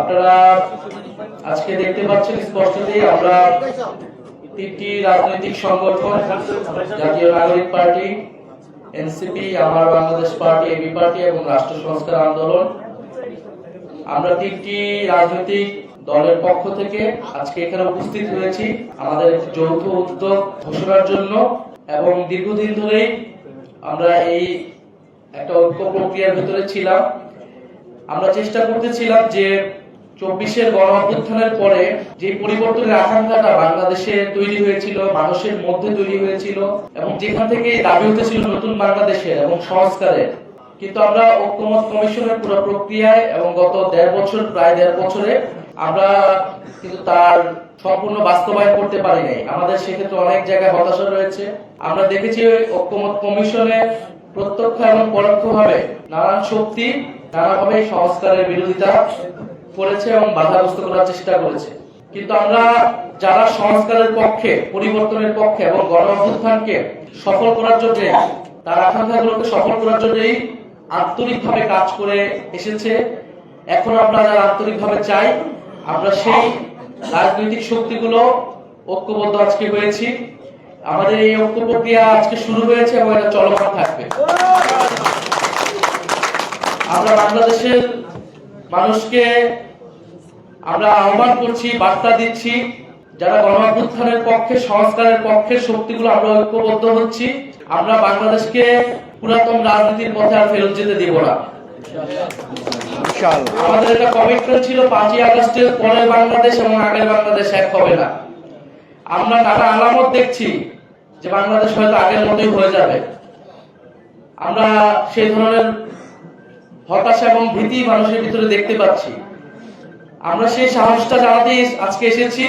আপনারা আজকে দেখতে পাচ্ছেন স্পষ্টতই আমরা তিনটি রাজনৈতিক সংগঠন, জাতীয় নাগরিক পার্টি, এনসিপি, আমার বাংলাদেশ পার্টি, এবি পার্টি এবং রাষ্ট্র সংস্কার আন্দোলন। আমরা তিনটি রাজনৈতিক দলের পক্ষ থেকে আজকে এখানে উপস্থিত হয়েছি আমাদের যৌথ উদ্যোগ ঘোষণার জন্য এবং দীর্ঘদিন ধরেই আমরা এই একটা ঐক্য প্রক্রিয়ার ভিতরে ছিলাম। আমরা চেষ্টা করতেছিলাম যে চব্বিশের গণ অভ্যুত্থানের পরে যে পরিবর্তনের আকাঙ্ক্ষাটা বাংলাদেশে তৈরি হয়েছিল, মানুষের মধ্যে তৈরি হয়েছিল এবং যেখান থেকে দাবি উঠেছিল নতুন বাংলাদেশের এবং সংস্কারের। কিন্তু আমরা ঐক্যমত কমিশনের পুরো প্রক্রিয়ায় এবং গত দেড় বছর, প্রায় দেড় বছরে আমরা কিন্তু তার সম্পূর্ণ বাস্তবায়ন করতে পারি নাই। আমাদের সেক্ষেত্রে অনেক জায়গায় হতাশা রয়েছে। আমরা দেখেছি ঐক্যমত কমিশনে প্রত্যক্ষ এবং পরোক্ষভাবে নানান শক্তি, নানাভাবে সংস্কারের বিরোধিতা করেছে এবং বাধাগ্রস্ত করার চেষ্টা করেছে। কিন্তু আমরা যারা সংস্কারের পক্ষে, পরিবর্তনের পক্ষে এবং গণ অভ্যুত্থানকে সফল করার জন্য, তার আকাঙ্ক্ষাগুলোকে সফল করার জন্যই আন্তরিকভাবে কাজ করে এসেছে। এখন আমরা যারা আন্তরিকভাবে চাই, আমরা সেই রাজনৈতিক শক্তিগুলো ঐক্যবদ্ধ আজকে হয়েছি। আমাদের এই ঐক্য প্রক্রিয়া আজকে শুরু হয়েছে এবং এটা চলমান থাকবে। আমরা বাংলাদেশের মানুষকে আমরা আহ্বান করছি বার্তা দিচ্ছি যারা গণ অভ্যুত্থানের পক্ষে সংস্কারের পক্ষে শক্তিগুলো আমরা ঐক্যবদ্ধ হচ্ছি আমরা বাংলাদেশকে পুরাতন রাজনীতির পথে আর ফেরত যেতে দিব না। আমাদের একটা কমিটমেন্ট ছিল পাঁচই আগস্টের পরে বাংলাদেশ এবং আগের বাংলাদেশ এক হবে না। আমরা নানা আলামত দেখছি যে বাংলাদেশ হয়তো আগের মতোই হয়ে যাবে। আমরা সেই ধরনের হতাশা এবং ভীতি মানুষের ভিতরে দেখতে পাচ্ছি। আমরা সেই সাহসটা জানাতে আজকে এসেছি,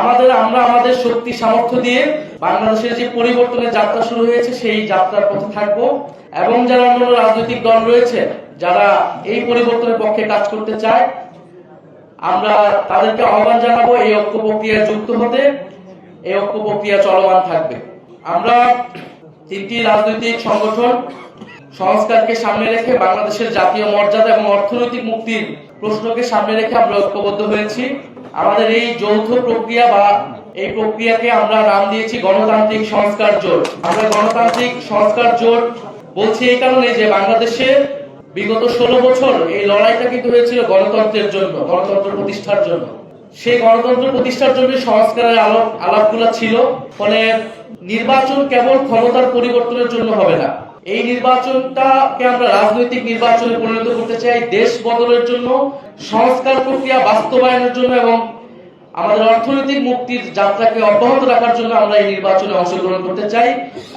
আমাদের, আমরা আমাদের শক্তি, সামর্থ্য দিয়ে বাংলাদেশের যে পরিবর্তনের যাত্রা শুরু হয়েছে, সেই যাত্রার পথে থাকব। এবং যারা অন্য রাজনৈতিক দল রয়েছে, যারা এই পরিবর্তনের পক্ষে কাজ করতে চায়, আমরা তাদেরকে আহ্বান জানাব, এই ঐক্য প্রক্রিয়ায় যুক্ত হতে, এই ঐক্য প্রক্রিয়া চলমান থাকবে। আমরা তিনটি রাজনৈতিক সংগঠন, সংস্কারকে সামনে রেখে বাংলাদেশের জাতীয় মর্যাদা এবং অর্থনৈতিক মুক্তির প্রশ্নকে সামনে রেখে আমরা ঐক্যবদ্ধ হয়েছি। আমাদের এই যৌথ প্রক্রিয়া বা এই প্রক্রিয়াকে আমরা নাম দিয়েছি গণতান্ত্রিক সংস্কার জোট। আমরা গণতান্ত্রিক সংস্কার জোট বলছি এই কারণে যে বাংলাদেশে বিগত ষোলো বছর এই লড়াইটা কিন্তু হয়েছিল গণতন্ত্রের জন্য, গণতন্ত্র প্রতিষ্ঠার জন্য। সেই গণতন্ত্র প্রতিষ্ঠার জন্য সংস্কারের আলাপ আলাপগুলো ছিল, ফলে নির্বাচন কেবল ক্ষমতার পরিবর্তনের জন্য হবে না। এই নির্বাচনটাকে আমরা রাজনৈতিক নির্বাচনে পরিণত করতে চাই, দেশ বদলের জন্য, সংস্কার প্রক্রিয়া বাস্তবায়নের জন্য এবং আমাদের অর্থনৈতিক মুক্তির যাত্রাকে অব্যাহত রাখার জন্য আমরা এই নির্বাচনে অংশগ্রহণ করতে চাই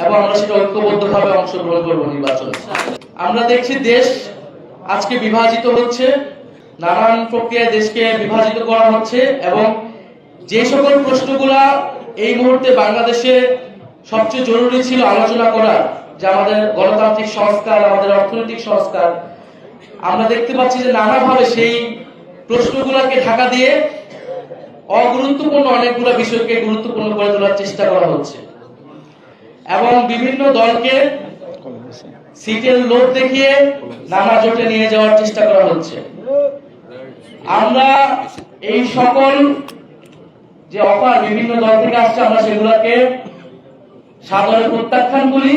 এবং আমরা সেটা ঐক্যবদ্ধভাবে অংশগ্রহণ করব নির্বাচনে। আমরা দেখছি দেশ আজকে বিভাজিত হচ্ছে, নানান প্রক্রিয়ায় দেশকে বিভাজিত করা হচ্ছে এবং যে সকল প্রশ্নগুলা এই মুহূর্তে বাংলাদেশে সবচেয়ে জরুরি ছিল আলোচনা করা যে আমাদের গণতান্ত্রিক সংস্কার, আমাদের অর্থনৈতিক সংস্কার, আমরা দেখতে পাচ্ছি যে নানাভাবে সেই প্রশ্নগুলোকে ঢাকা দিয়ে অগুরুত্বপূর্ণ অনেকগুলো বিষয়কে গুরুত্বপূর্ণ করে তোলার চেষ্টা করা হচ্ছে। এবং বিভিন্ন দলকে সিটের লোভ দেখিয়ে নানা জোটে নিয়ে যাওয়ার চেষ্টা করা হচ্ছে। আমরা এই সকল যে অফার বিভিন্ন দল থেকে আসছে, আমরা সেগুলোকে সাদরে প্রত্যাখ্যান করি।